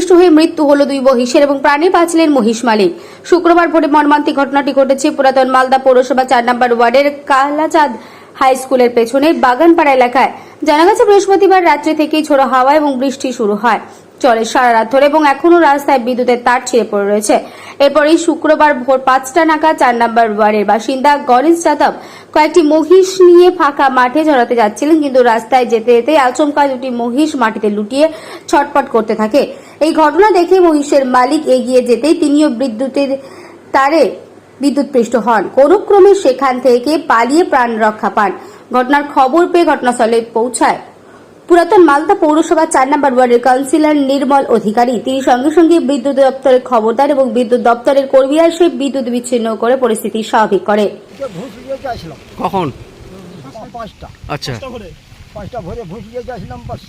ভূমিষ্ঠ হয়ে মৃত্যু হলো দুই মহিষের এবং প্রাণে বাঁচলেন মহিষ মালিক। শুক্রবার ভোরে মর্মান্তিক ঘটনাটি ঘটেছে পুরাতন মালদা পৌরসভা চার নম্বর ওয়ার্ডের কালাচাঁদ হাই স্কুলের পেছনে বাগানপাড়া এলাকায়। জানা গেছে, বৃহস্পতিবার রাত্রে থেকেই ঝোড়ো হাওয়া এবং বৃষ্টি শুরু হয়। চলে সারা রাত ধরে এবং এখনও রাস্তায় বিদ্যুতের তার ছিঁড়ে পড়ে রয়েছে। এরপরেই শুক্রবার ভোর পাঁচটা নাগাদ চার নম্বর ওয়ার্ডের বাসিন্দা গণেশ যাদব কয়েকটি মহিষ নিয়ে ফাঁকা মাঠে জড়াতে যাচ্ছিলেন, কিন্তু রাস্তায় যেতে যেতে আচমকা দুটি মহিষ মাটিতে লুটিয়ে ছটপট করতে থাকে। এই ঘটনা দেখে মহিষের মালিক এগিয়ে যেতেই তিনিও বিদ্যুতের তারে বিদ্যুৎপৃষ্ট হন। কোন ক্রমে সেখান থেকে পালিয়ে প্রাণ রক্ষা পান। ঘটনার খবর পেয়ে ঘটনাস্থলে পৌঁছায় পুরাতন মালদা পৌরসভা চার নম্বর ওয়ার্ডের কাউন্সিলর নির্মল অধিকারী। তিনি সঙ্গে সঙ্গে বিদ্যুৎ দপ্তরের খবরদার এবং বিদ্যুৎ দপ্তরের কর্মীরা এসে বিদ্যুৎ বিচ্ছিন্ন করে পরিস্থিতি স্বাভাবিক করে। কখন? পাঁচটা। আচ্ছা। পাঁচটা ভরে। যাচ্ছিলাম বাস।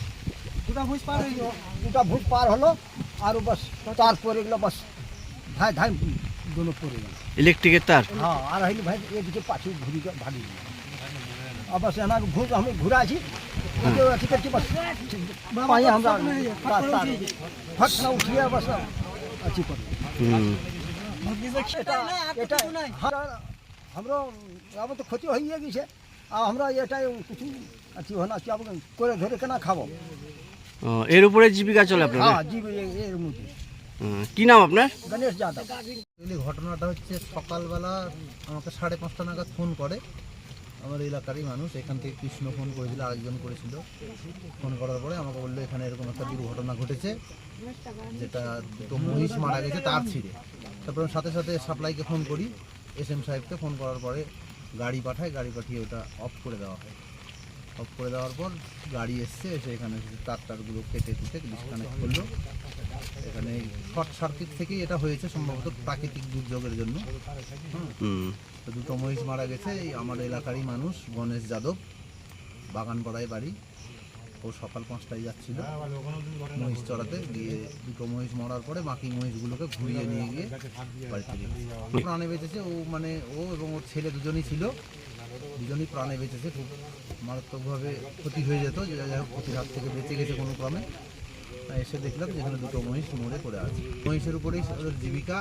দুটা ভুষ পার হইল দুটা ভুষ পার হলো আর বাস তার পরে গেলো বাস ধাই ধাই দুটো পড়ে গেল। ইলেকট্রিকের তার? হ্যাঁ আর হইলে ভাই এদিকে পাছু ঘুরি ভাগি বাস এনাকে ঘুষ আমি ঘুরে আছি ঠিক আছে বাস। পাই আমরা তার ফটনা উঠিয়ে বাস আছি হুম। এটা এটা হ্যাঁ, তো ক্ষতি হয়ে গেছে। আর আমরা এটাই কিছু আছি হনা কি আমরা করে ধরে কেনা খাব। ও, এর উপরে জীবিকা চলে আপনাদের? হ্যাঁ কি নাম আপনার? গণেশ যাদব। ঘটনাটা হচ্ছে সকালবেলা আমাকে সাড়ে পাঁচটা নাগাদ ফোন করে। আমার এলাকারই মানুষ এখান থেকে কৃষ্ণ ফোন করেছিল আরেকজন করেছিল। ফোন করার পরে আমাকে বলল এখানে এরকম একটা দুর্ঘটনা ঘটেছে যেটা দুটো মহিষ মারা গেছে তার ছিঁড়ে। তারপরে সাথে সাথে সাপ্লাইকে ফোন করি এস এম সাহেবকে। ফোন করার পরে গাড়ি পাঠায় গাড়ি পাঠিয়ে ওটা অফ করে দেওয়া হয়। অফ করে দেওয়ার পর গাড়ি এসছে এসে এখানে তার টারগুলো কেটে কুটে ডিসকানেক্ট করল। এখানে শর্ট সার্কিট থেকেই এটা হয়েছে সম্ভবত প্রাকৃতিক দুর্যোগের জন্য। দুটো মহিষ মারা গেছে এই আমার এলাকারই মানুষ গণেশ যাদব বাগান বাগানপাড়ায় বাড়ি। ও সকাল পাঁচটায় যাচ্ছিল মহিষ চড়াতে গিয়ে দুটো মহিষ মরার পরে বাকি মহিষগুলোকে ঘুরিয়ে নিয়ে গিয়ে বাড়িতে প্রাণে বেঁচেছে ও মানে ও এবং ওর ছেলে দুজনই ছিল। দুজনই প্রাণে বেঁচেছে খুব। মারাত্মকভাবে ক্ষতি হয়ে যেত যে যাই হোক ক্ষতির হাত থেকে বেঁচে গেছে কোনো ক্রমে। এসে দেখলাম যেখানে দুটো মহিষ মরে পড়ে আছে। মহিষের উপরেই ওদের জীবিকা।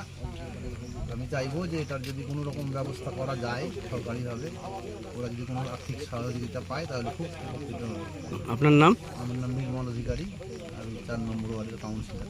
আমি চাইব যে এটার যদি কোনো রকম ব্যবস্থা করা যায় সরকারিভাবে ওরা যদি কোনো আর্থিক সহযোগিতা পায় তাহলে খুব আপনার নাম? আমার নাম নির্মল অধিকারী আর চার নম্বর ওয়ার্ডের কাউন্সিলর।